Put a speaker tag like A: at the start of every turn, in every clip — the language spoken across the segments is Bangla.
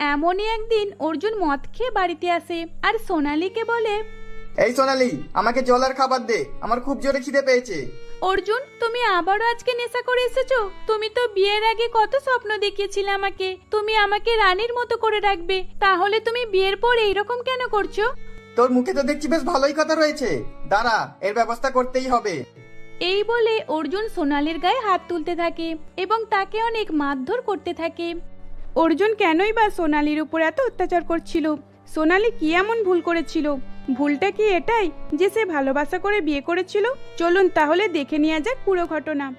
A: এমনই একদিন অর্জুন মদ খেয়ে বাড়িতে আসে আর সোনালীকে বলে
B: এই সোনালি আমাকে জল আর খাবার দে আমার খুব জোরে খিদে পেয়েছে।
A: অর্জুন তুমি আবারও আজকে নেশা করে এসেছ? তুমি তো বিয়ের আগে কত স্বপ্ন দেখিয়েছিলে আমাকে। তুমি আমাকে রানীর মতো করে রাখবে। তাহলে তুমি বিয়ের পর এইরকম কেন করছ?
B: তোর মুখে তো দেখছি বেশ ভালোই কথা রয়েছে। দাঁড়া এর ব্যবস্থা করতেই হবে।
A: এই বলে অর্জুন সোনালির গায়ে হাত তুলতে থাকে এবং তাকে অনেক মারধর করতে থাকে। অর্জুন কেনই বা সোনালির উপর এত অত্যাচার করছিল? সোনালি কি এমন ভুল করেছিল? ভুলটা কি এটাই যে সে ভালোবাসা করে বিয়ে করেছিল? চলুন তাহলে দেখে নেওয়া যাক পুরো ঘটনা।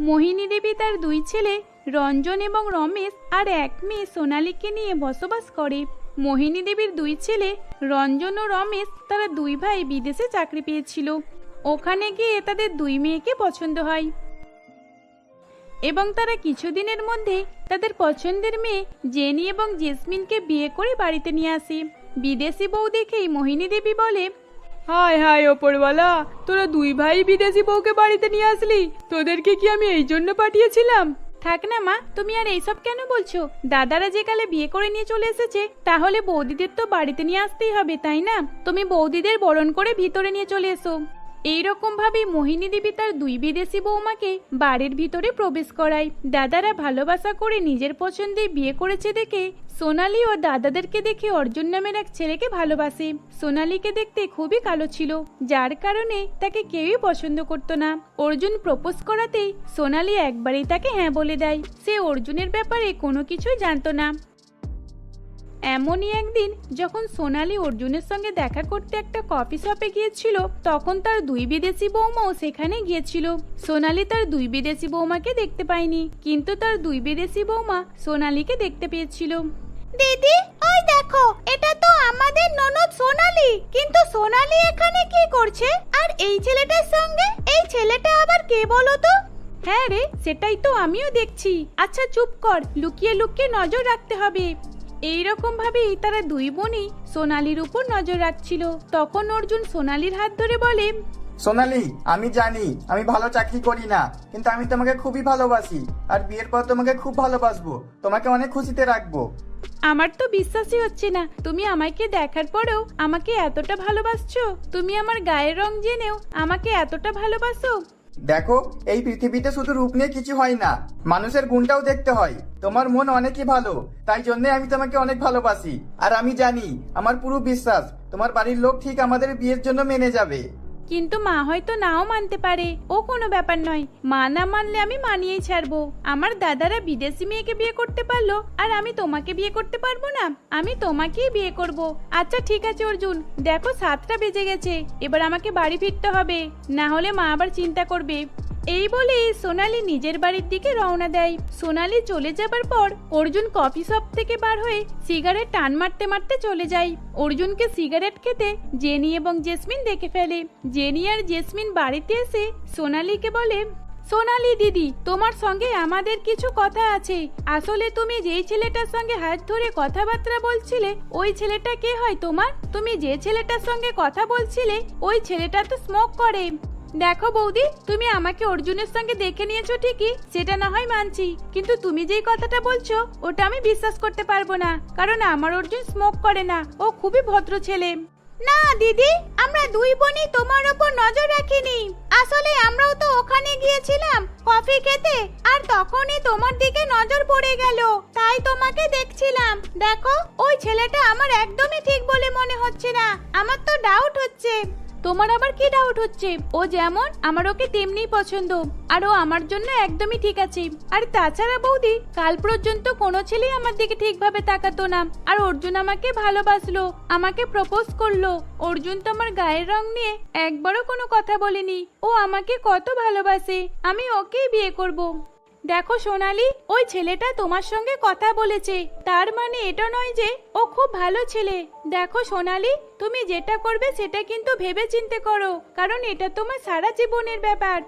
A: মোহিনী দেবী তার দুই ছেলে, রঞ্জন এবং রমেশ আর এক মেয়ে সোনালীকে নিয়ে বসবাস করে। মোহিনী দেবীর দুই ছেলে, রঞ্জন ও রমেশ, তারা দুই ভাই বিদেশে চাকরি পেয়েছিল। ওখানে গিয়ে তাদের দুই মেয়েকে পছন্দ হয়। এবং তারা কিছুদিনের মধ্যে তাদের পছন্দের মেয়ে জেনি এবং জেসমিনকে বিয়ে করে বাড়িতে নিয়ে আসে। বিদেশি বউ দেখেই মোহিনী দেবী বলে হায় হায় ওপরওয়ালা তোরা দুই ভাই বিদেশি বউকে বাড়িতে নিয়ে আসলি তোদেরকে কি আমি এই জন্য পাঠিয়েছিলাম? থাক না মা তুমি আর এইসব কেন বলছো? দাদারা যে কালে বিয়ে করে নিয়ে চলে এসেছে তাহলে বৌদিদের তো বাড়িতে নিয়ে আসতেই হবে তাই না? তুমি বৌদিদের বরণ করে ভিতরে নিয়ে চলে এসো। এইরকম ভাবে মোহিনী দেবী তার দুই বিদেশি বৌমাকে বাড়ির ভিতরে প্রবেশ করায়। দাদারা ভালোবাসা করে নিজের পছন্দে বিয়ে করেছে দেখে সোনালি ও দাদাদেরকে দেখে অর্জুন নামের এক ছেলেকে ভালোবাসে। সোনালিকে দেখতে খুবই কালো ছিল, যার কারণে তাকে কেউই পছন্দ করতো না। অর্জুন প্রপোজ করাতেই সোনালি একবারেই তাকে হ্যাঁ বলে দেয়। সে অর্জুনের ব্যাপারে কোনো কিছুই জানতো না। এমনই একদিন যখন সোনালি অর্জুনের সঙ্গে দেখা করতে একটা কফি শপে গিয়েছিল তখন তার দুই বিদেশি বৌমাও সেখানে গিয়েছিল। সোনালি তার দুই বিদেশি বৌমাকে দেখতে পায়নি কিন্তু তার দুই বিদেশি বৌমা সোনালিকে দেখতে পেয়েছিল। দিদি ওই দেখো এটা তো আমাদের ননদ সোনালি। কিন্তু সোনালি এখানে কি করছে? আর এই ছেলেটার সঙ্গে? এই ছেলেটা আবার কে বলো তো? হ্যাঁ রে সেটাই তো আমিও দেখছি। আচ্ছা চুপ কর লুকিয়ে লুকিয়ে নজর রাখতে হবে। এইরকম ভাবেই তারা দুই বোনই সোনালির উপর নজর রাখছিল। তখন অর্জুন সোনালির হাত ধরে বলে
B: সোনালি আমি জানি আমি ভালো চাকরি করি না কিন্তু আমি তোমাকে খুবই ভালোবাসি আর বিয়ের পর তোমাকে খুব ভালোবাসবো তোমাকে অনেক খুশিতে রাখব।
A: আমার তো বিশ্বাসই হচ্ছে না তুমি আমাকে দেখার পরেও আমাকে এতটা ভালোবাসছো তুমি আমার গায়ের রং জেনেও আমাকে এতটা ভালোবাসো।
B: দেখো, এই পৃথিবীতে শুধু রূপ নিয়ে কিছু হয় না, মানুষের গুণটাও দেখতে হয়। তোমার মন অনেকই ভালো, তাই জন্য আমি তোমাকে অনেক ভালোবাসি। আর আমি জানি, আমার পুরো বিশ্বাস, তোমার বাড়ির লোক ঠিক আমাদের বিয়ের জন্য মেনে যাবে।
A: কিন্তু মা হয়তো নাও মানতে পারে। ও কোনো ব্যাপার নয়। মা না মানলে আমি মানিয়েই ছাড়বো। আমার দাদারা বিদেশি মেয়েকে বিয়ে করতে পারল, আর আমি তোমাকে বিয়ে করতে পারব না। আমি তোমাকেই বিয়ে করব। আচ্ছা ঠিক আছে, অর্জুন। দেখো, সাতটা বেজে গেছে। এবার আমাকে বাড়ি ফিরতে হবে। না হলে মা আবার চিন্তা করবে। এই বলে সোনালি নিজের বাড়ির দিকে রওনা দেয়। সোনালি চলে যাবার পর অর্জুন কফি শপ থেকে বার হয়ে সিগারেট টান মারতে মারতে চলে যায়। অর্জুনকে সিগারেট খেতে জেনি এবং জেসমিন দেখে ফেলে। জেনি আর জেসমিন বাড়িতে এসে সোনালিকে বলে, সোনালি দিদি, তোমার সঙ্গে আমাদের কিছু কথা আছে। আসলে তুমি যেই ছেলেটার সঙ্গে হাত ধরে কথাবার্তা বলছিলে, ওই ছেলেটা কে হয় তোমার? তুমি যে ছেলেটার সঙ্গে কথা বলছিলে, ওই ছেলেটা তো স্মোক করে। দেখো বৌদি, তুমি আমাকে অর্জুনের সঙ্গে দেখে নিয়েছো ঠিকই, সেটা না হয় মানছি। কিন্তু তুমি যেই কথাটা বলছো, ওটা আমি বিশ্বাস করতে পারব না, কারণ আমার অর্জুন স্মোক করে না। ও খুবই ভদ্র ছেলে। না, দিদি, আমরা দুই বোনই তোমার ওপর নজর রাখিনি। আসলে আমরাও তো ওখানে গিয়েছিলাম, কফি খেতে, আর তখনই তোমার দিকে নজর পড়ে গেল। তাই তোমাকে দেখছিলাম। দেখো, ওই ছেলেটা আমার একদমই ঠিক বলে মনে হচ্ছে না। আমার তো ডাউট হচ্ছে। তোমার আবার কি ডাউট হচ্ছে? ও যেমন আমার ওকে তেমনি পছন্দ, আর ও আমার জন্য একদমই ঠিক আছে। আর তাছাড়া বৌদি, কাল পর্যন্ত কোনো ছেলেই আমার দিকে ঠিকভাবে তাকাতো না, আর অর্জুন আমাকে ভালোবাসলো, আমাকে প্রপোজ করল। অর্জুন তো আমার গায়ের রং নিয়ে একবারও কোনো কথা বলেনি। ও আমাকে কত ভালোবাসে, আমি ওকেই বিয়ে করব। দেখো সোনালি, ওই ছেলেটা তোমার সঙ্গে কথা বলেছে। তার মানে এটা নয় যে ও খুব ভালো ছেলে। দেখো সোনালি, তুমি যেটা করবে সেটা কিন্তু ভেবে চিন্তে করো, কারণ এটা তোমার সারা জীবনের ব্যাপার।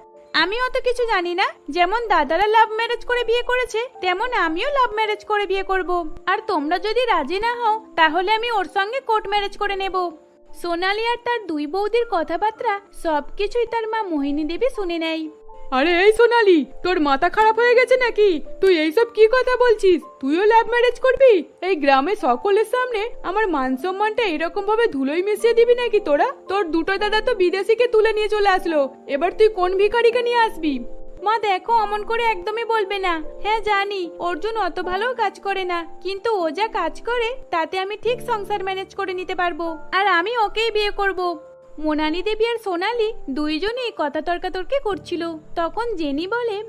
A: আমি অত কিছু জানি না, যেমন দাদারা লাভ ম্যারেজ করে বিয়ে করেছে, তেমন আমিও লাভ ম্যারেজ করে বিয়ে করব। আর তোমরা যদি রাজি না হও, তাহলে আমি ওর সঙ্গে কোর্ট ম্যারেজ করে নেব। সোনালি আর তার দুই বৌদির কথাবার্তা সবকিছুই তার মা মোহিনী দেবী শুনে নেয়।
C: আরে এই সোনালি, তোর মাথা খারাপ হয়ে গেছে নাকি? তুই এইসব কি কথা বলছিস? তুইও লাভ ম্যারেজ করবি? এই গ্রামে সকলের সামনে আমার মান সম্মানটা এরকম ভাবে ধুলোই মিশিয়ে দিবি নাকি তোরা? তোর দুটো দাদা তো বিদেশিকে তুলে নিয়ে চলে আসলো। এবার তুই কোন ভিখারিকে নিয়ে আসবি?
A: মা, দেখো, অমন করে একদমই বলবে না। হ্যাঁ জানি, অর্জুন অত ভালো কাজ করে না। কিন্তু ও যা কাজ করে, তাতে আমি ঠিক সংসার ম্যানেজ করে নিতে পারব। আর আমি ওকেই বিয়ে করব। মোনালি দেবী আর সোনালি দুইজনেই কথা তর্কাতর্কি করছিল। তখন জেনি বলে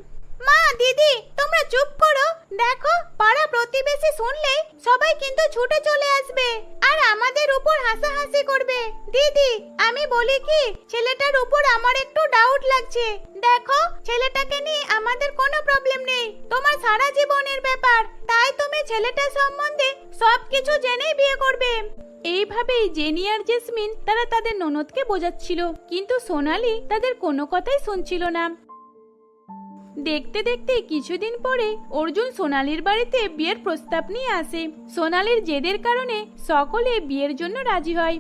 A: মা, দিদি, তোমরা চুপ করো। দেখো, পাড়া প্রতিবেশী শুনলে সবাই কিন্তু ছুটে চলে আসবে আর আমাদের উপর হাসাহাসি করবে। দিদি, আমি বলি কি, ছেলেটার উপর আমার একটু ডাউট লাগছে। দেখো, ছেলেটাকে নিয়ে আমাদের কোনো প্রবলেম নেই। তোমার সারা জীবনের ব্যাপার, তাই তুমি ছেলেটার সম্বন্ধে সবকিছু জেনেই বিয়ে করবে। এইভাবেই জেনি আর জেসমিন তারা তাদের ননদকে বোঝাচ্ছিল, কিন্তু সোনালি তাদের কোনো কথাই শুনছিল না। দেখতে দেখতে কিছুদিন পরে অর্জুন সোনালির বাড়িতে বিয়ের প্রস্তাব নিয়ে আসে। সোনালির জেদের কারণে সকলে বিয়ের জন্য রাজি হয়।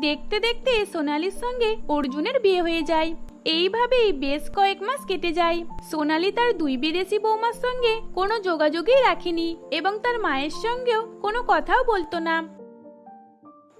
A: দেখতে দেখতে সোনালির সঙ্গে অর্জুনের বিয়ে হয়ে যায়। এইভাবেই বেশ কয়েক মাস কেটে যায়। সোনালি তার দুই বিদেশি বৌমার সঙ্গে কোনো যোগাযোগই রাখেনি এবং তার মায়ের সঙ্গেও কোনো কথাও বলতো না।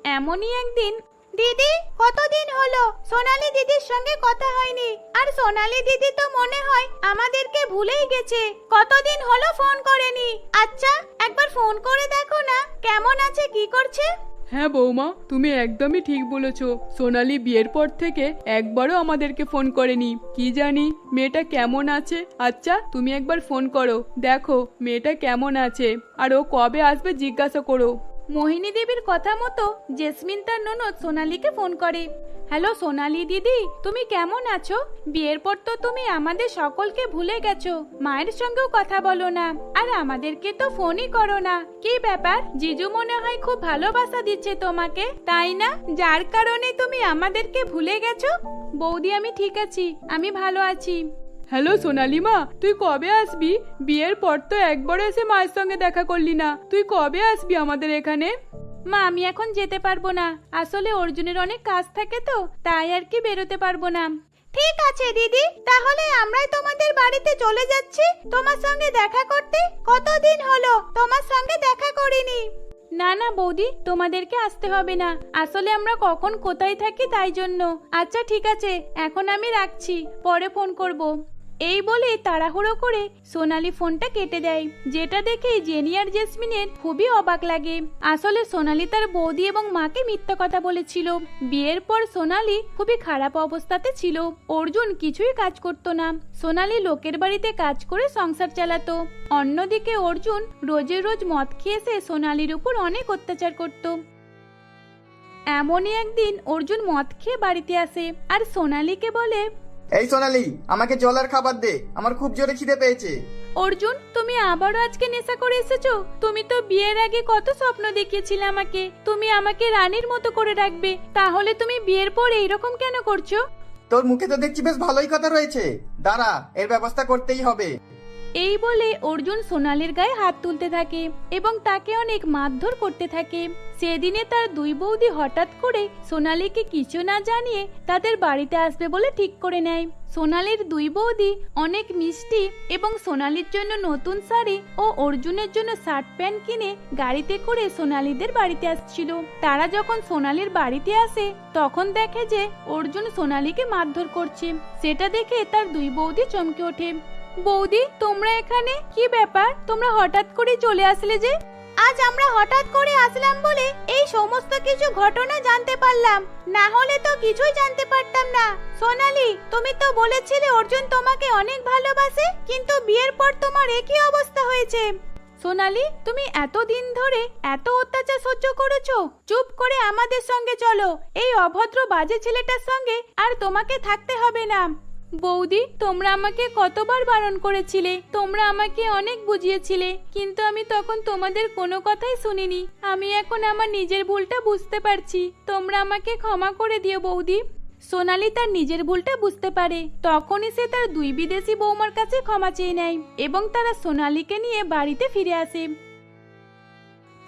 A: এমনই একদিন দিদি, কতদিন হলো? সোনালি দিদির সঙ্গে কথা হয়নি। আর সোনালি দিদি তো মনে হয় আমাদেরকে ভুলেই গেছে। কতদিন হলো ফোন করেনি? আচ্ছা একবার ফোন করে দেখো না, কেমন আছে, কি করছে?
C: হ্যাঁ বৌমা, তুমি একদমই ঠিক বলেছ। সোনালি বিয়ের পর থেকে একবারও আমাদেরকে ফোন করেনি। কি জানি, মেয়েটা কেমন আছে? আচ্ছা তুমি একবার ফোন করো। দেখো, মেয়েটা কেমন আছে। আর ও কবে আসবে জিজ্ঞাসা করো।
A: মোহিনী দেবীর কথা মতো জেসমিন তার ননদ সোনালীকে ফোন করে। হ্যালো সোনালি দিদি, তুমি কেমন আছো? বিয়ের পর তো তুমি আমাদের সকলকে ভুলে গেছো। মায়ের সঙ্গেও কথা বলো না। আর আমাদেরকে তো ফোনই করো না। কি ব্যাপার? জিজু মনে হয় খুব ভালোবাসা দিচ্ছে তোমাকে, তাই না? যার কারণে তুমি আমাদেরকে ভুলে গেছো? বৌদি, আমি ঠিক আছি। আমি ভালো আছি।
C: হ্যালো সোনালিমা তুই কবে আসবি? বিয়ের পর তো একবার এসে মায়ের সঙ্গে দেখা করলি না। তুই কবে আসবি আমাদের এখানে?
A: মা আমি এখন যেতে পারব না। আসলে অর্জুনের অনেক কাজ থাকে তো তাই আর কি বেরোতে পারব না। ঠিক আছে দিদি। তাহলে আমরাই তোমাদের বাড়িতে চলে যাচ্ছি। তোমার সঙ্গে দেখা করতে কতদিন হলো? তোমার সঙ্গে দেখা করিনি। না না বৌদি তোমাদেরকে আসতে হবে না। আসলে আমরা কখন কোথায় থাকি তাই জন্য। আচ্ছা ঠিক আছে। এখন আমি রাখছি। পরে ফোন করব। এই বলে তাড়াহুড়ো করে সোনালি ফোনটা কেটে দেয়, যেটা দেখে জেনি আর জেসমিনের খুবই অবাক লাগে। আসলে সোনালি তার বৌদি এবং মাকে মিথ্যা কথা বলেছিল। বিয়ের পর সোনালি খুবই খারাপ অবস্থাতে ছিল। অর্জুন কিছুই কাজ করতো না। সোনালি লোকের বাড়িতে কাজ করে সংসার চালাতো। অন্যদিকে অর্জুন রোজে রোজ মদ খেয়ে এসে সোনালির উপর অনেক অত্যাচার করতো। এমনই একদিন অর্জুন মদ খেয়ে বাড়িতে আসে আর সোনালিকে বলে
B: এই সোনালি আমাকে জল আর খাবার দে। আমার খুব জোরে খিদে পেয়েছে।
A: অর্জুন তুমি আবারও আজকে নেশা করে এসেছ? তুমি তো বিয়ের আগে কত স্বপ্ন দেখিয়েছিলে আমাকে। তুমি আমাকে রানীর মতো করে রাখবে। তাহলে তুমি বিয়ের পর এইরকম কেন করছ?
B: তোর মুখে তো দেখছি বেশ ভালোই কথা রয়েছে। দাঁড়া এর ব্যবস্থা করতেই হবে।
A: এই বলে অর্জুন সোনালির গায়ে হাত তুলতে থাকে এবং তাকে অনেক মারধর করতে থাকে। সেদিনে তার দুই বৌদি হঠাৎ করে সোনালিকে কিছু না জানিয়ে তাদের বাড়িতে আসবে বলে ঠিক করে নেয়। সোনালির দুই বৌদি অনেক মিষ্টি এবং সোনালির জন্য নতুন শাড়ি ও অর্জুনের জন্য শার্ট প্যান্ট কিনে গাড়িতে করে সোনালিদের বাড়িতে আসছিল। তারা যখন সোনালির বাড়িতে আসে, তখন দেখে যে অর্জুন সোনালিকে মারধর করছে। সেটা দেখে তার দুই বৌদি চমকে ওঠে। বৌদি, তোমরা এখানে? কি ব্যাপার? তোমরা হঠাৎ করে চলে আসলে যে? আজ আমরা হঠাৎ করে আসলাম বলে এই সমস্ত কিছু ঘটনা জানতে পারলাম। না হলে তো কিছুই জানতে পারতাম না। সোনালি, তুমি তো বলেছিলে অর্জুন তোমাকে অনেক ভালোবাসে, কিন্তু বিয়ের পর তোমার একই অবস্থা হয়েছে। সোনালি, তুমি এতদিন ধরে এত অত্যাচার সহ্য করেছ। চুপ করে আমাদের সঙ্গে চলো। এই অভদ্র বাজে ছেলেটার সঙ্গে আর তোমাকে থাকতে হবে না। বৌদি, তোমরা আমাকে কতবার বারণ করেছিলে? তোমরা আমাকে অনেক বুঝিয়েছিলে, কিন্তু আমি তখন তোমাদের কোনো কথাই শুনিনি। আমি এখন আমার নিজের ভুলটা বুঝতে পারছি। তোমরা আমাকে ক্ষমা করে দিও বৌদি। সোনালি তার নিজের ভুলটা বুঝতে পারে। তখনই সে তার দুই বিদেশি বৌমার কাছে ক্ষমা চেয়ে নেয় এবং তারা সোনালিকে নিয়ে বাড়িতে ফিরে আসে।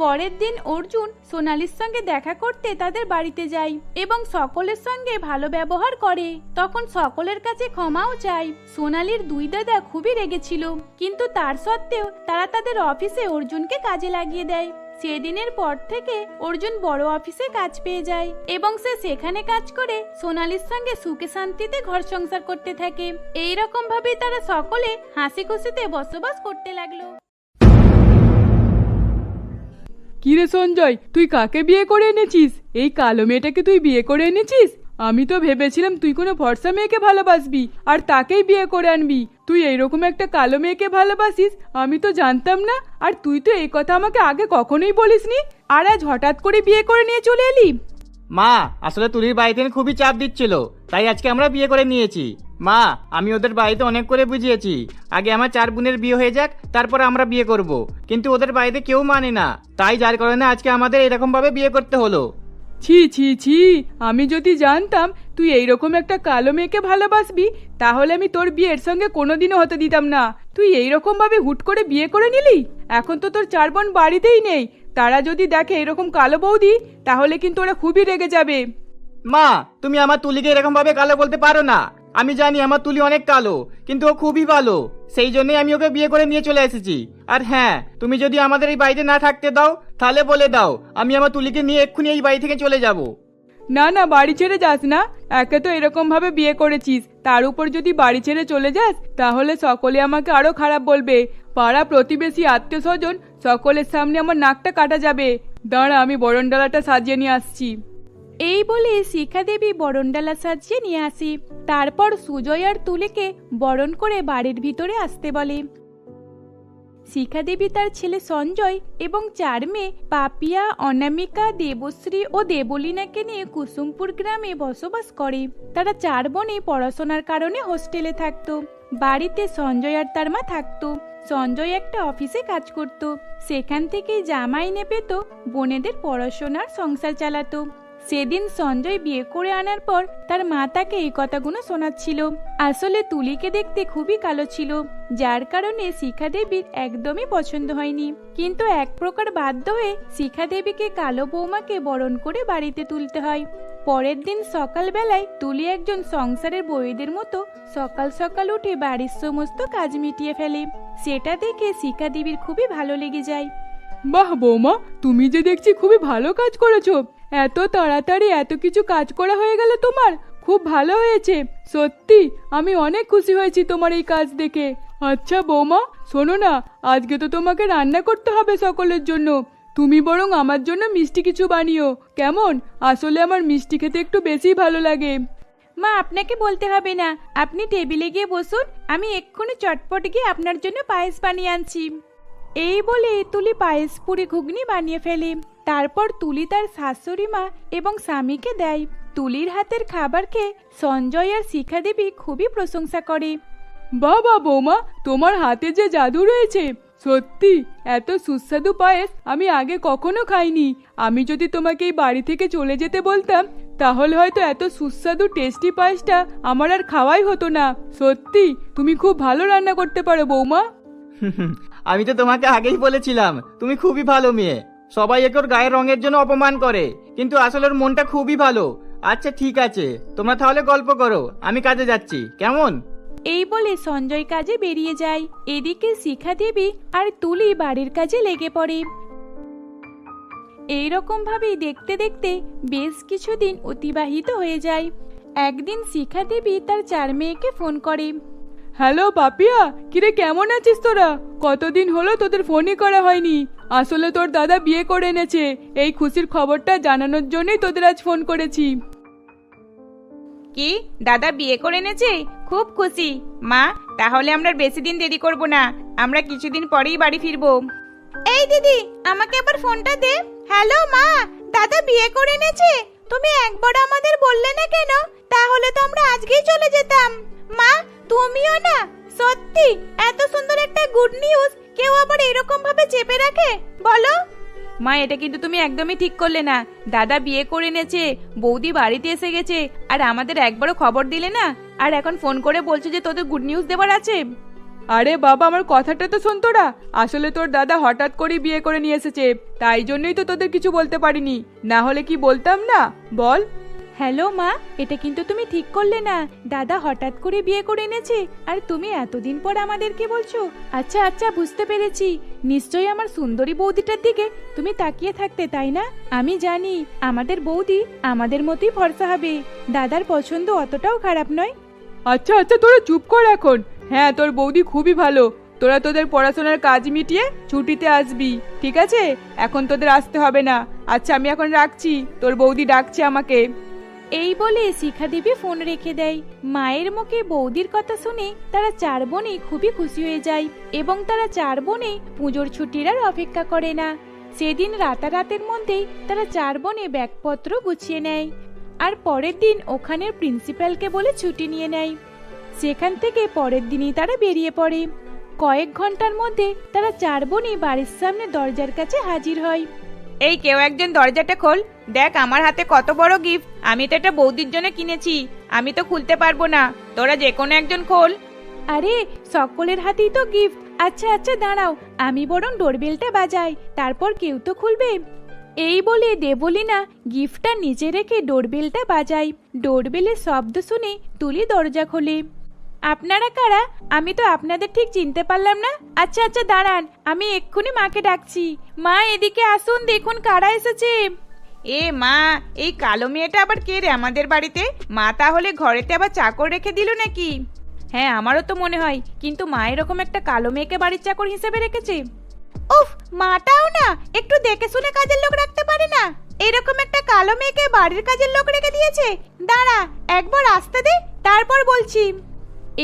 A: পরের দিন অর্জুন সোনালির সঙ্গে দেখা করতে তাদের বাড়িতে যায় এবং সকলের সঙ্গে ভালো ব্যবহার করে। তখন সকলের কাছে ক্ষমাও চায়। সোনালির দুই দাদা খুবই রেগেছিল, কিন্তু তার সত্ত্বেও তারা তাদের অফিসে অর্জুনকে কাজে লাগিয়ে দেয়। সেদিনের পর থেকে অর্জুন বড় অফিসে কাজ পেয়ে যায় এবং সে সেখানে কাজ করে সোনালির সঙ্গে সুখে শান্তিতে ঘর সংসার করতে থাকে। এই রকম ভাবে তারা সকলে হাসি খুশিতে বসবাস করতে লাগল।
C: কিরে সঞ্জয়, তুই কাকে বিয়ে করে এনেছিস? এই কালো মেয়েটাকে তুই বিয়ে করে এনেছিস? আমি তো ভেবেছিলাম তুই কোনো ভরসা মেয়েকে ভালোবাসবি আর তাকেই বিয়ে করে আনবি। তুই এইরকম একটা কালো মেয়েকে ভালোবাসিস, আমি তো জানতাম না। আর তুই তো এই কথা আমাকে আগে কখনোই বলিসনি। আর আজ হঠাৎ করে বিয়ে করে নিয়ে চলে এলি?
D: মা, আসলে তুলির বাড়িতে খুবই চাপ দিচ্ছিল, তাই আজকে আমরা বিয়ে করে নিয়েছি। মা আমি ওদের বাড়িতে অনেক করে বুঝিয়েছি। আগে আমার চার বোনের বিয়ে হয়ে যাক তারপর আমরা বিয়ে করব। কিন্তু ওদের বাড়িতে কেউ মানে না। তাই যার কারণে আজকে আমাদের এরকম ভাবে বিয়ে করতে হলো।
C: ছি ছি ছি আমি যদি জানতাম তুই এইরকম একটা কালো মেয়েকে ভালোবাসবি তাহলে আমি তোর বিয়ের সঙ্গে কোনোদিনও হতে দিতাম না। তুই এইরকম ভাবে হুট করে বিয়ে করে নিলি? এখন তো তোর চার বোন বাড়িতেই নেই। তারা যদি দেখে এরকম কালো বৌদি তাহলে কিন্তু ওরা খুবই রেগে যাবে।
D: মা তুমি আমার তুলিকে এরকম ভাবে কালো বলতে পারো না। আমি জানি আমার তুলি অনেক কালো, কিন্তু ও খুবই ভালো। সেই জন্যই আমি ওকে বিয়ে করে নিয়ে চলে এসেছি। আর হ্যাঁ তুমি যদি আমাদের এই বাড়িতে না থাকতে দাও, তাহলে বলে দাও, আমি আমার তুলিকে নিয়ে এক্ষুনি এই বাড়ি থেকে চলে যাব।
C: না না, বাড়ি ছেড়ে যাস না। একে তো এরকম ভাবে বিয়ে করেছিস। তার উপর যদি বাড়ি ছেড়ে চলে যাস, তাহলে সকলে আমাকে আরও খারাপ বলবে। পাড়া প্রতিবেশী আত্মীয় স্বজন সকলের সামনে আমার নাকটা কাটা যাবে। দাঁড়া, আমি বরণডালাটা সাজিয়ে নিয়ে আসছি।
A: এই বলে শিখা দেবী বরণডালা সাজিয়ে নিয়ে আসে। তারপর সুজয় আর তুলিকে বরণ করে বাড়ির ভিতরে আসতে বলে। শিখা দেবী তার ছেলে সঞ্জয় এবং চার মেয়ে পাপিয়া, অনামিকা, দেবশ্রী ও দেবলীনাকে নিয়ে কুসুমপুর গ্রামে বসবাস করে। তারা চার বোনে পড়াশোনার কারণে হোস্টেলে থাকতো। বাড়িতে সঞ্জয় আর তার মা থাকতো। সঞ্জয় একটা অফিসে কাজ করত। সেখান থেকে জামাই নে পেত বোনেদের পড়াশোনার সংসার চালাতো। সেদিন সঞ্জয় বিয়ে করে আনার পর তার মা তাকে এই কথাগুলো শোনাচ্ছিল। আসলে তুলিকে দেখতে খুবই কালো ছিল, যার কারণে শিখা দেবীর একদমই পছন্দ হয়নি। কিন্তু এক প্রকার বাধ্য হয়ে শিখা দেবীকে কালো বৌমাকে বরণ করে বাড়িতে তুলতে হয়। পরের দিন সকালবেলায় তুলি একজন সংসারের বইদের মতো সকাল সকাল উঠে বাড়ির সমস্ত কাজ মিটিয়ে ফেলে। সেটা দেখে শিখা দেবীর খুবই ভালো লেগে যায়।
C: বাহ বৌমা, তুমি যে দেখছি খুবই ভালো কাজ করেছ। এত তাড়াতাড়ি এত কিছু কাজ করা হয়ে গেল তোমার? খুব ভালো হয়েছে। সত্যি, আমি অনেক খুশি হয়েছি তোমার এই কাজ দেখে। আচ্ছা বৌমা, শোনো না, আজকে তো তোমাকে রান্না করতে হবে সকলের জন্য। তুমি বরং আমার জন্য মিষ্টি কিছু বানিও। কেমন? আসলে আমার মিষ্টি খেতে একটু বেশি ভালো লাগে।
A: মা, আপনাকে বলতে হবে না। আপনি টেবিলে গিয়ে বসুন, আমি এক্ষুনি চটপট গিয়ে আপনার জন্য পায়েস বানিয়ে আনছি। এই বলে তুলি পায়েস পুরি ঘুগনি বানিয়ে ফেলে। তারপর তুলি তার শাশুড়ি মা এবং স্বামীকে দেয়। তুলির হাতের খাবার খেয়ে সঞ্জয় আর শিখা দেবী খুবই প্রশংসা করে।
C: বাবা বৌমা তোমার হাতে যে জাদু রয়েছে সত্যি এত সুস্বাদু পায়েস আমি আগে কখনো খাইনি। আমি যদি তোমাকে এই বাড়ি থেকে চলে যেতে বলতাম তাহলে হয়তো এত সুস্বাদু টেস্টি পায়েসটা আমার আর খাওয়াই হতো না। সত্যি তুমি খুব ভালো রান্না করতে পারো বৌমা।
D: আমি তো তোমাকে আগেই বলেছিলাম, তুমি খুবই ভালো মেয়ে। সবাই একে ওর গায়ের রঙের জন্য অপমান করে, কিন্তু আসলে ওর মনটা খুবই ভালো। আচ্ছা ঠিক আছে, তোমরা তাহলে গল্প করো, আমি কাজে যাচ্ছি, কেমন?
A: এই বলে সঞ্জয় কাজে বেরিয়ে যায়। এদিকে শিখা দেবী আর তুলি বাড়ির কাজে লেগে পড়ে। এই রকম ভাবেই দেখতে দেখতে বেশ কিছুদিন অতিবাহিত হয়ে যায়। একদিন শিখা দেবী তার চার মেয়েকে ফোন করে
C: হ্যালো পাপিয়া কিরে কেমন আছিস তোরা? কতদিন হলো তোদের ফোনই করা হয়নি। আসলে তোর দাদা বিয়ে করে এনেছে। এই খুশির খবরটা জানানোর জন্যই তোদের আজ ফোন করেছি।
A: কি? দাদা বিয়ে করে এনেছে? খুব খুশি। মা তাহলে আমরা বেশি দিন দেরি করব না। আমরা কিছুদিন পরেই বাড়ি ফিরবো। এই দিদি আমাকে আবার ফোনটা দে। হ্যালো মা দাদা বিয়ে করে এনেছে? তুমি একবার আমাদের বললে না কেন? তাহলে তো আমরা আজকেই চলে যেতাম। মা তুমিও না? সত্যি এত সুন্দর একটা গুড নিউজ কেউ আবার এরকম ভাবে চেপে রাখে? বলো। মা এটা কিন্তু তুমি একদমই ঠিক করলে না। দাদা বিয়ে করে এনেছে বৌদি বাড়িতে এসে গেছে আর আমাদের একবারও খবর দিলে না? আর এখন ফোন করে বলছে যে তোদের গুড নিউজ দেওয়ার আছে।
C: আরে বাবা আমার কথাটা তো শোন তোরা। আসলে তোর দাদা হঠাৎ করে বিয়ে করে নিয়ে এসেছে। তাই জন্যই তো তোদের কিছু বলতে পারিনি। না হলে কি বলতাম না? বল।
A: হ্যালো মা, এটা কিন্তু তুমি ঠিক করলে না। দাদা হঠাৎ করে বিয়ে করে এনেছে, আর তুমি এতদিন পর আমাদেরকে বলছো। আচ্ছা আচ্ছা বুঝতে পেরেছি। নিশ্চয়ই আমার সুন্দরী বৌদিটার দিকে তুমি তাকিয়ে থাকতে, তাই না? আমি জানি, আমাদের বৌদি আমাদের মতোই ভরসা হবে। দাদার পছন্দ অতটাও খারাপ নয়।
C: আচ্ছা আচ্ছা তোরা চুপ কর এখন। হ্যাঁ তোর বৌদি খুবই ভালো। তোরা তোদের পড়াশোনার কাজ মিটিয়ে ছুটিতে আসবি, ঠিক আছে? এখন তোদের আসতে হবে না। আচ্ছা আমি এখন রাখছি। তোর বৌদি ডাকছে আমাকে।
A: এই বলে শিখা দেবী ফোন রেখে দেয়। মায়ের মুখে বৌদির কথা শুনে তারা চার বোনই খুবই খুশি হয়ে যায় এবং তারা চার বোনে পুজোর ছুটির আর অপেক্ষা করে না। সেদিন রাতারাতের মধ্যেই তারা চার বোনে ব্যাগপত্র গুছিয়ে নেয় আর পরের দিন ওখানের প্রিন্সিপালকে বলে ছুটি নিয়ে নেয়। সেখান থেকে পরের দিনই তারা বেরিয়ে পড়ে। কয়েক ঘণ্টার মধ্যে তারা চার বোনই বাড়ির সামনে দরজার কাছে হাজির হয়।
E: এই কেউ একজন দরজাটা খোল। দেখ, আমার হাতে কত বড় গিফট আমি তো এটা বৌদির জন্য কিনেছি। আমি তো খুলতে পারব না। তোরা যে কোনো একজন খোল।
A: আরে, সকলের হাতেই তো গিফট আচ্ছা আচ্ছা দাঁড়াও। আমি বরং ডোরবেলটা বাজাই। তারপর কেউ তো খুলবে। এই বলে দেবলিনা গিফটটা নিচে রেখে ডোরবেলটা বাজায়। ডোরবেলের শব্দ শুনে তুলি দরজা খোলে। আপনারা কারা? আমি তো আপনাদের ঠিক চিনতে পারলাম না। আচ্ছা আচ্ছা দাঁড়ান আমি এক্ষুনি মাকে ডাকছি। মা এদিকে আসুন দেখুন কারা এসেছে।
E: এ মা এই কালো মেয়েটা আবার কে রে আমাদের বাড়িতে? মা তাহলে ঘরেতে আবার চাকর রেখে দিল নাকি?
A: হ্যাঁ আমারও তো মনে হয় কিন্তু মা এরকম একটা কালো মেয়েকে বাড়ির চাকর হিসেবে রেখেছে।
E: উফ মাটাও না একটু দেখে শুনে কাজের লোক রাখতে পারে না। এরকম একটা কালো মেয়েকে বাড়ির কাজের লোক রেখে দিয়েছে। দাঁড়া একবার আসতে দে তারপর বলছি।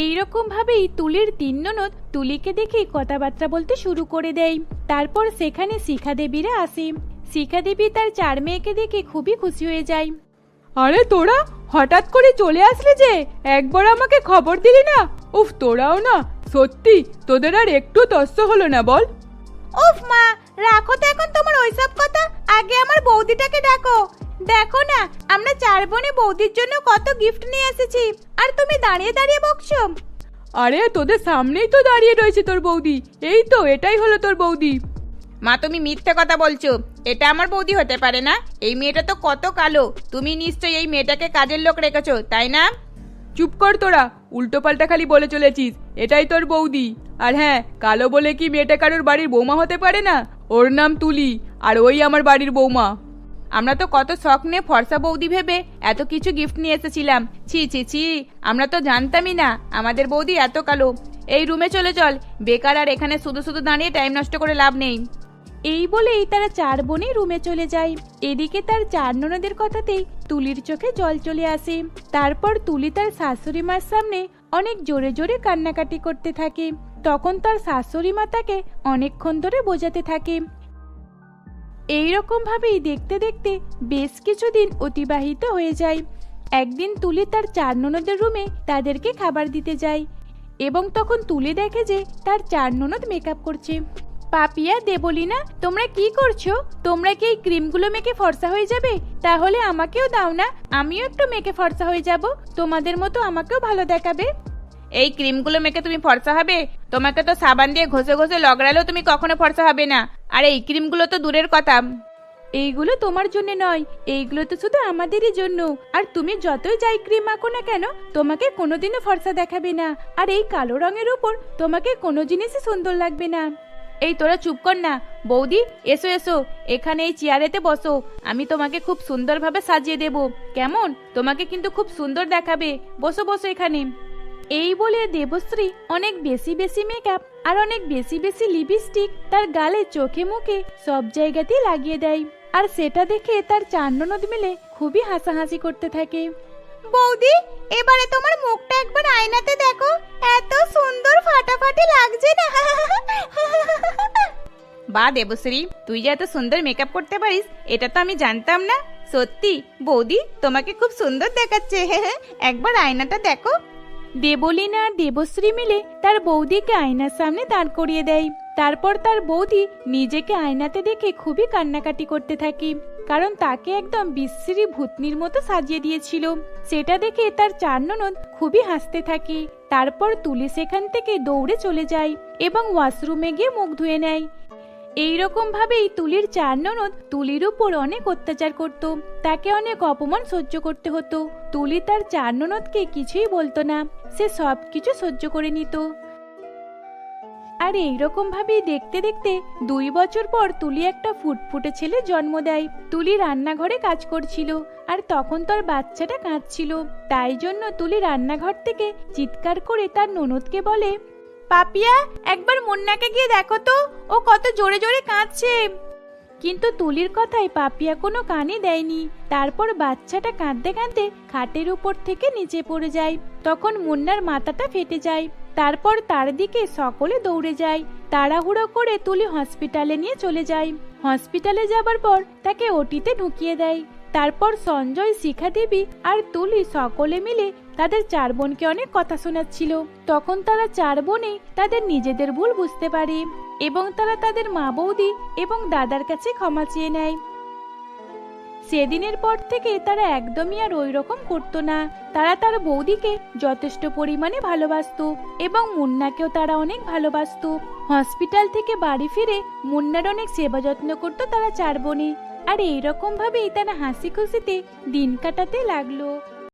A: এইরকম ভাবেই তুলির তিন ননদ তুলিকে দেখে কথাবার্তা বলতে শুরু করে দেয়। তারপর সেখানে শিখা দেবীরা আসে। শিখা দেবী তার চার মেয়েকে দেখে খুবই খুশি হয়ে যায়।
C: আরে তোরা হঠাৎ করে চলে আসলে যে একবার আমাকে খবর দিলি না? উফ তোরাও না সত্যি তোদের আর একটু তস্য হলো না বল।
E: উফ মা রাখো তো এখন তোমার ওইসব কথা আগে আমার বৌদিটাকে ডাকো। দেখো না আমরা চার বোনে বৌদির জন্য কত গিফট নিয়ে এসেছি। আর তুমি দাঁড়িয়ে দাঁড়িয়ে বকছো।
C: আরে তোদের সামনেই তো দাঁড়িয়ে রয়েছে তোর বৌদি। এই তো এটাই হলো তোর বৌদি।
E: মা তুমি মিথ্যে কথা বলছো। এটা আমার বৌদি হতে পারে না। এই মেয়েটা তো কত কালো। তুমি নিশ্চয়ই এই মেয়েটাকে কাজের লোক রেখেছো তাই না?
C: চুপ কর তোরা। উল্টো পাল্টা খালি বলে চলেছিস। এটাই তোর বৌদি। আর হ্যাঁ কালো বলে কি মেয়েটা কারোর বাড়ির বৌমা হতে পারে না? ওর নাম তুলি। আর ওই আমার বাড়ির বৌমা।
E: আমরা তো কত শখ নিয়ে ফর্সা বৌদি ভেবে এত কিছু গিফট নিয়ে এসেছিলাম। ছি ছি ছি, আমরা তো জানতামই না আমাদের বৌদি এত কালো। এই রুমে চলে চল, বেকার আর এখানে শুধু শুধু দাঁড়িয়ে টাইম নষ্ট করে লাভ নেই।
A: এই বলেই তারা চার বোনে রুমে চলে যায়। এদিকে তার চার ননদের কথাতেই তুলির চোখে জল চলে আসে। তারপর তুলি তার শাশুড়ি মার সামনে অনেক জোরে জোরে কান্নাকাটি করতে থাকে। তখন তার শাশুড়ি মা তাকে অনেকক্ষণ ধরে বোঝাতে থাকে। এইরকম ভাবেই দেখতে দেখতে বেশ কিছুদিন অতিবাহিত হয়ে যায়। একদিন তুলি তার চার ননদের রুমে তাদেরকে খাবার দিতে যায় এবং তখন তুলি দেখে যে তার চার ননদ মেকআপ করছে। পাপিয়া, দেবলিনা, তোমরা কি করছ? তোমরা কি এই ক্রিমগুলো মেখে ফর্সা হয়ে যাবে? তাহলে আমাকেও দাও না, আমিও একটু মেখে ফর্সা হয়ে যাব। তোমাদের মতো আমাকেও ভালো দেখাবে।
E: এই ক্রিমগুলো মেখে তুমি ফর্সা হবে? তোমাকে তো সাবান দিয়ে ঘষে ঘষে লগড়ালেও তুমি কখনো ফর্সা হবে না। আর এই ক্রিমগুলো তো দূরের কথা।
A: এইগুলো তোমার জন্য নয় এইগুলো তো শুধু আমাদেরই জন্য। আর তুমি যতই যাই ক্রিম মাখো না কেন তোমাকে কোনোদিনও ফর্সা দেখাবে না। আর এই কালো রঙের উপর তোমাকে কোনো জিনিসই সুন্দর লাগবে না।
E: এই তোরা চুপ কর না। বৌদি এসো এসো। এখানে এই চেয়ারেতে বসো। আমি তোমাকে খুব সুন্দরভাবে সাজিয়ে দেব। কেমন? তোমাকে কিন্তু খুব সুন্দর দেখাবে। বসো বসো এখানে।
A: এই বলে দেবশ্রী অনেক বেশি বেশি মেকআপ আর অনেক বেশি বেশি লিপস্টিক তার গালে চোখে মুখে সব জায়গাতেই লাগিয়ে দেয়। আর সেটা দেখে তার চার ননদ মিলে খুবই হাসাহাসি করতে থাকে।
E: বৌদি এবারে তোমার মুখটা একবার আয়নাতে দেখো। এত সুন্দর ফাটাফাটি লাগছে না। বা দেবশ্রী তুই যে এত সুন্দর মেকআপ করতে পারিস এটা তো আমি জানতাম না। সত্যি বৌদি তোমাকে খুব সুন্দর দেখাচ্ছে। একবার আয়নাটা দেখো।
A: দেবলীনা আর দেবশ্রী মিলে তার বৌদিকে আয়নার সামনে দাঁড় করিয়ে দেয়। তারপর তার বৌদি নিজেকে আয়নাতে দেখে খুবই কান্নাকাটি করতে থাকে, কারণ তাকে একদম বিশ্রী ভূতনির মতো সাজিয়ে দিয়েছিল। সেটা দেখে তার চার ননদ খুবই হাসতে থাকে। তারপর তুলি সেখান থেকে দৌড়ে চলে যায় এবং ওয়াশরুমে গিয়ে মুখ ধুয়ে নেয়। এইরকম ভাবেই তুলির চার ননদ তুলির উপর অনেক অত্যাচার করত। তাকে অনেক অপমান সহ্য করতে হতো। তুলি তার চার ননদকে কিছুই বলতো না। সে সব কিছু সহ্য করে নিত। আর এইরকম ভাবেই দেখতে দেখতে দুই বছর পর তুলি একটা ফুটফুটে ছেলে জন্ম দেয়। তুলি রান্নাঘরে কাজ করছিল আর তখন তার বাচ্চাটা কাঁদছিল। তাই জন্য তুলি রান্নাঘর থেকে চিৎকার করে তার ননদকে বলে পাপিয়া, একবার মুন্নাকে গিয়ে দেখো তো, ও কত জোরে জোরে কাঁদছে। কিন্তু তুলির কথায় পাপিয়া কোনো কানে দেয়নি। তারপর বাচ্চাটা কাঁদতে কাঁদতে খাটের উপর থেকে নিচে পড়ে যায়। তখন মুন্নার মাথাটা ফেটে যায়। তারপর তার দিকে সকলে দৌড়ে যায়। তাড়াহুড়ো করে তুলি হসপিটালে নিয়ে চলে যায়। হসপিটালে যাবার পর তাকে ওটিতে ঢুকিয়ে দেয়। তারপর সঞ্জয়, শিখা দেবী আর তুলি সকলে মিলে তাদের চার বোনকে অনেক কথা শোনাচ্ছিল। তখন তারা চার বোনে তাদের নিজেদের ভুল বুঝতে পারে এবং তারা তাদের মা বৌদি এবং দাদার কাছে ক্ষমা চেয়ে নেয়। সেদিনের পর থেকে তারা একদমই আর ওই রকম করতো না। তারা তার বৌদিকে যথেষ্ট পরিমাণে ভালোবাসত এবং মুন্নাকেও তারা অনেক ভালোবাসতো। হসপিটাল থেকে বাড়ি ফিরে মুন্নার অনেক সেবা যত্ন করতো তারা চার বোনে। আর এইরকম ভাবেই তারা হাসি খুশিতে দিন কাটাতে লাগল।